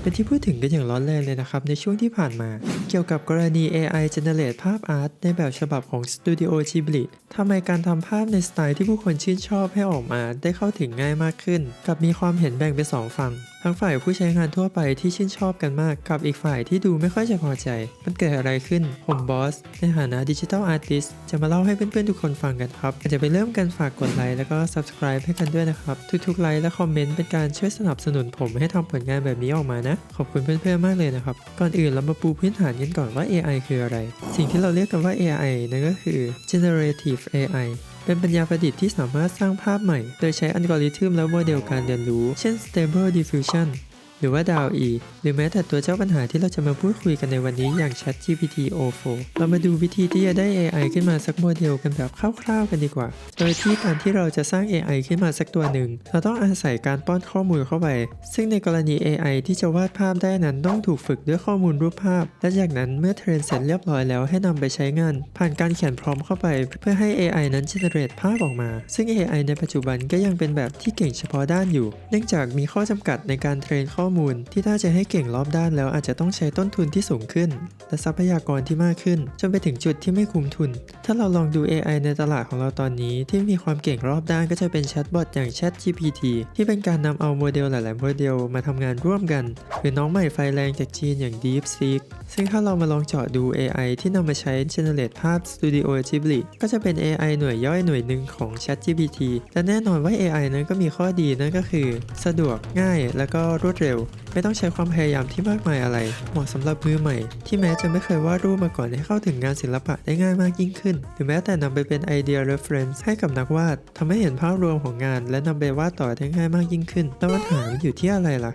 เป็นที่พูดถึงกันอย่างร้อนแรงเลยนะครับ ในช่วงที่ผ่านมา เกี่ยวกับกรณี AI generate ภาพอาร์ตในแบบฉบับของ Studio Ghibli ทำไมการทำภาพในสไตล์ที่ผู้คนชื่นชอบให้ออกมาได้เข้าถึงง่ายมากขึ้น กับมีความเห็นแบ่งเป็นสองฝั่งทั้งฝ่ายผู้ใช้งานทั่วไปที่ชื่นชอบกันมาก กับอีกฝ่ายที่ดูไม่ค่อยจะพอใจ มันเกิดอะไรขึ้น ผมบอส ในฐานะดิจิทัลอาร์ติสจะมาเล่าให้เพื่อนๆทุกคนฟังกันครับอนจจะไปเริ่มกันฝากกดไลค์แล้วก็ subscribe ให้กันด้วยนะครับ ทุกๆไลค์และคอมเมนต์เป็นการช่วยสนับสนุนผมให้ทำผลงานแบบนี้ออกมานะ ขอบคุณเพื่อนๆมากเลยนะครับ ก่อนอื่นเรามาปูพื้นฐานกันก่อนว่า AI คืออะไร สิ่งที่เราเรียกกันว่า AI นั่นก็คือ generative AI เป็นปัญญาประดิษฐ์ที่สามารถสร้างภาพใหม่ โดยใช้อัลกอริทึมและโมเดลการเรียนรู้ เช่น Stable Diffusion หรือว่า DALL-E หรือแม้แต่ตัวเจ้าปัญหาที่เราจะมาพูดคุยกันในวันนี้อย่าง ChatGPT O4 เรามาดูวิธีที่จะได้ AI ขึ้นมาสักโมเดลกันแบบคร่าวๆกันดีกว่า โดยที่การที่เราจะสร้าง AI ขึ้นมาสักตัวหนึ่ง เราต้องอาศัยการป้อนข้อมูลเข้าไป ซึ่งในกรณี AI ที่จะวาดภาพได้นั้นต้องถูกฝึกด้วยข้อมูลรูปภาพ และจากนั้นเมื่อเทรนเสร็จเรียบร้อยแล้วให้นำไปใช้งาน ผ่านการเขียนพร้อมเข้าไป เพื่อให้ AI นั้น generate ภาพออกมา ซึ่ง AI ในปัจจุบันก็ยังเป็นแบบที่เก่งเฉพาะด้านอยู่ เนื่องจากมีข้อจำกัดในการเทรนข้อมูล ที่ถ้าจะให้เก่งรอบด้านแล้วอาจจะต้องใช้ต้นทุนที่สูงขึ้น และทรัพยากรที่มากขึ้น จนไปถึงจุดที่ไม่คุ้มทุน ถ้าเราลองดู AI ในตลาดของเราตอนนี้ ที่มีความเก่งรอบด้านก็จะเป็นแชทบอทอย่าง ChatGPT ที่เป็นการนำเอาโมเดลหลาย ๆ โมเดลมาทำงานร่วมกัน หรือน้องใหม่ไฟแรงจากจีนอย่าง DeepSeek ซึ่งถ้าเรามาลองเจาะดู AI ที่นำมาใช้ generate ภาพ Studio Ghibli ก็จะเป็น AI หน่วยย่อยหน่วยหนึ่งของ ChatGPT และแน่นอนว่า AI นั้นก็มีข้อดีนั่นก็คือ สะดวกง่ายและก็รวดเร็ว ไม่ต้องใช้ความพยายามที่มากมายอะไร เหมาะสำหรับมือใหม่ ที่แม้จะไม่เคยวาดรูปมาก่อนให้เข้าถึงงานศิลปะได้ง่ายมากยิ่งขึ้น หรือแม้แต่นำไปเป็นไอเดีย reference ให้กับนักวาดทำให้เห็นภาพรวมของงาน และนำไปวาดต่อได้ง่ายมากยิ่งขึ้นแล้วปัญหาอยู่ที่อะไรล่ะ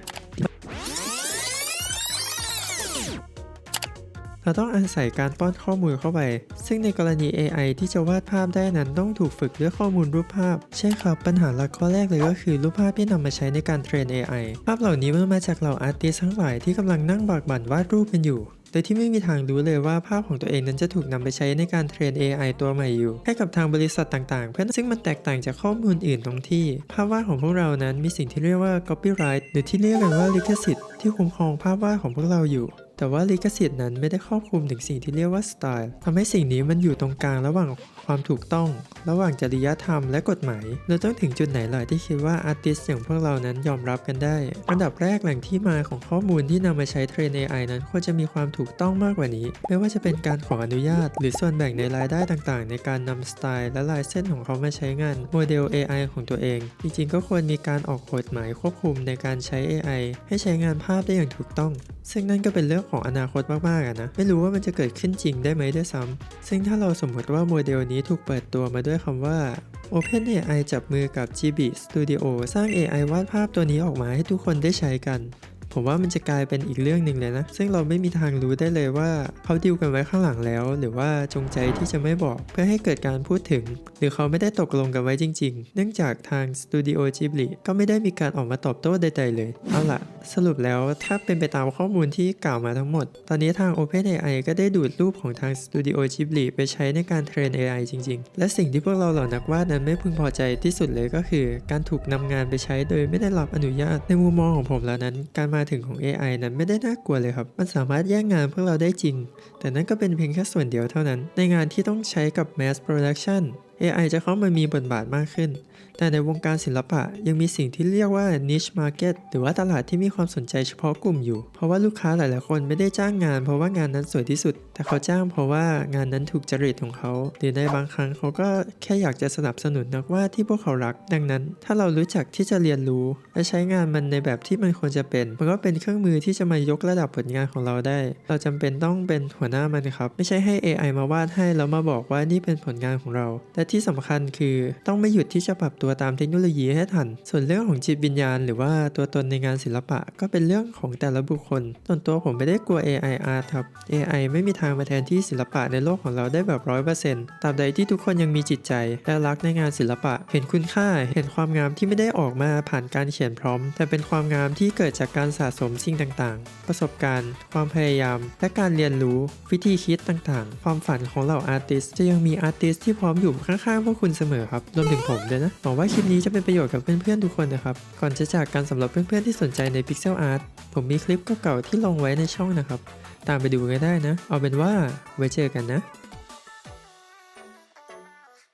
เราต้องอาศัยการป้อนข้อมูลเข้าไป ซึ่งในกรณี AI ที่จะวาดภาพได้นั้นต้องถูกฝึกด้วยข้อมูลรูปภาพ ใช่ครับ ปัญหาหลักข้อแรกเลยก็คือรูปภาพที่นำมาใช้ในการเทรน AI ภาพเหล่านี้มันมาจากเหล่าอาร์ติสทั้งหลายที่กำลังนั่งบากบั่นวาดรูปกันอยู่โดยที่ไม่มีทางรู้เลยว่าภาพของตัวเองนั้นจะถูกนำไปใช้ในการเทรน AI ตัวใหม่อยู่ ให้กับทางบริษัทต่างๆ เพื่อซึ่งมันแตกต่างจากข้อมูลอื่นตรงที่ ภาพวาดของพวกเรานั้นมีสิ่งที่เรียกว่า copyright หรือที่เรียกกันว่าลิขสิทธิ์ที่คุ้มครองภาพวาดของพวกเราอยู่ แต่ว่าลิขสิทธิ์นั้นไม่ได้ครอบคลุมถึงสิ่งที่เรียกว่าสไตล์ทำให้สิ่งนี้มันอยู่ตรงกลางระหว่างความถูกต้อง ระหว่างจริยธรรมและกฎหมายเราต้องถึงจุดไหนล่ะที่คิดว่าอาร์ติสอย่างพวกเรานั้นยอมรับกันได้ อันดับแรกแหล่งที่มาของข้อมูลที่นำมาใช้เทรน AI นั้นควรจะมีความถูกต้องมากกว่านี้ ไม่ว่าจะเป็นการขออนุญาต หรือส่วนแบ่งในรายได้ต่างๆ ในการนำสไตล์และลายเส้นของเขามาใช้งานโมเดล AI ของตัวเอง จริงๆ ก็ควรมีการออกกฎหมายควบคุมในการใช้ AI ให้ใช้งานภาพได้อย่างถูกต้อง ซึ่งนั่นก็เป็นเรื่องของอนาคตมากๆอะนะ ไม่รู้ว่ามันจะเกิดขึ้นจริงได้ไหมด้วยซ้ำซึ่งถ้าเราสมมติว่าโมเดลนี้ถูกเปิดตัวมาด้วยคำว่า OpenAI จับมือกับ GB Studio สร้าง AI วาดภาพตัวนี้ออกมาให้ทุกคนได้ใช้กัน ผมว่ามันจะกลายเป็นอีกเรื่องหนึ่งเลยนะ ซึ่งเราไม่มีทางรู้ได้เลยว่าเขาดิวกันไว้ข้างหลังแล้ว หรือว่าจงใจที่จะไม่บอกเพื่อให้เกิดการพูดถึง หรือเขาไม่ได้ตกลงกันไว้จริง ๆ เนื่องจากทาง Studio Ghibli ก็ไม่ได้มีการออกมาตอบโต้ใดๆเลย เอาล่ะ สรุปแล้วถ้าเป็นไปตามข้อมูลที่กล่าวมาทั้งหมด ตอนนี้ทาง OpenAI ก็ได้ดูดรูปของทาง Studio Ghibli ไปใช้ในการเทรน AI จริง ๆ และสิ่งที่พวกเราเหล่านักวาดนั้นไม่พึงพอใจที่สุดเลยก็คือ การถูกนำงานไปใช้โดยไม่ได้รับอนุญาตในมุมมองของผมแล้วนั้น การมาถึงของ AI นั้นไม่ได้น่ากลัวเลยครับ มันสามารถแย่งงานพวกเราได้จริง แต่นั่นก็เป็นเพียงแค่ส่วนเดียวเท่านั้น ในงานที่ต้องใช้กับ mass production AI จะเข้ามามีบทบาทมากขึ้น แต่ในวงการศิลปะยังมีสิ่งที่เรียกว่า niche market หรือว่าตลาดที่มีความสนใจเฉพาะกลุ่มอยู่ เพราะว่าลูกค้าหลายๆคนไม่ได้จ้างงาน เพราะว่างานนั้นสวยที่สุด แต่เขาจ้างเพราะว่างานนั้นถูกจริตของเขา หรือในบางครั้งเขาก็แค่อยากจะสนับสนุนนักวาดที่พวกเขารัก ดังนั้น ถ้าเรารู้จักที่จะเรียนรู้ และใช้งานมันในแบบที่มันควรจะเป็น มันก็เป็นเครื่องมือที่จะมายกระดับผลงานของเราได้ เราจำเป็นต้องเป็นหัวหน้ามันครับ ไม่ใช่ให้ AI มาวาดให้แล้วมาบอกว่านี่เป็นผลงานของเราและที่สำคัญคือต้องไม่หยุดที่จะปรับตัวตามเทคโนโลยีให้ทัน ส่วนเรื่องของจิตวิญญาณ หรือว่าตัวตนในงานศิลปะ ก็เป็นเรื่องของแต่ละบุคคลส่วนตัวผมไม่ได้กลัว AI art ครับ AI ไม่มีทางมาแทนที่ศิลปะในโลกของเราได้แบบร้อยเปอร์เซ็นต์ตราบใดที่ทุกคนยังมีจิตใจ และรักในงานศิลปะ เห็นคุณค่า เห็นความงามที่ไม่ได้ออกมาผ่านการเขียนพร้อม แต่เป็นความงามที่เกิดจากการสะสมสิ่งต่างๆ ประสบการณ์ ความพยายาม และการเรียนรู้ วิธีคิดต่างๆ ความฝันของเหล่าอาร์ติสจะยังมีอาร์ติสที่พร้อมอยู่ข้างข้างพวกคุณเสมอครับ รวมถึงผมด้วยนะ หวังว่าคลิปนี้จะเป็นประโยชน์กับเพื่อนๆทุกคนนะครับ ก่อนจะจากกันสำหรับเพื่อนๆที่สนใจใน Pixel Art ผมมีคลิปเก่าๆที่ลงไว้ในช่องนะครับ ตามไปดูกันได้นะ เอาเป็นว่าไว้เจอกันนะ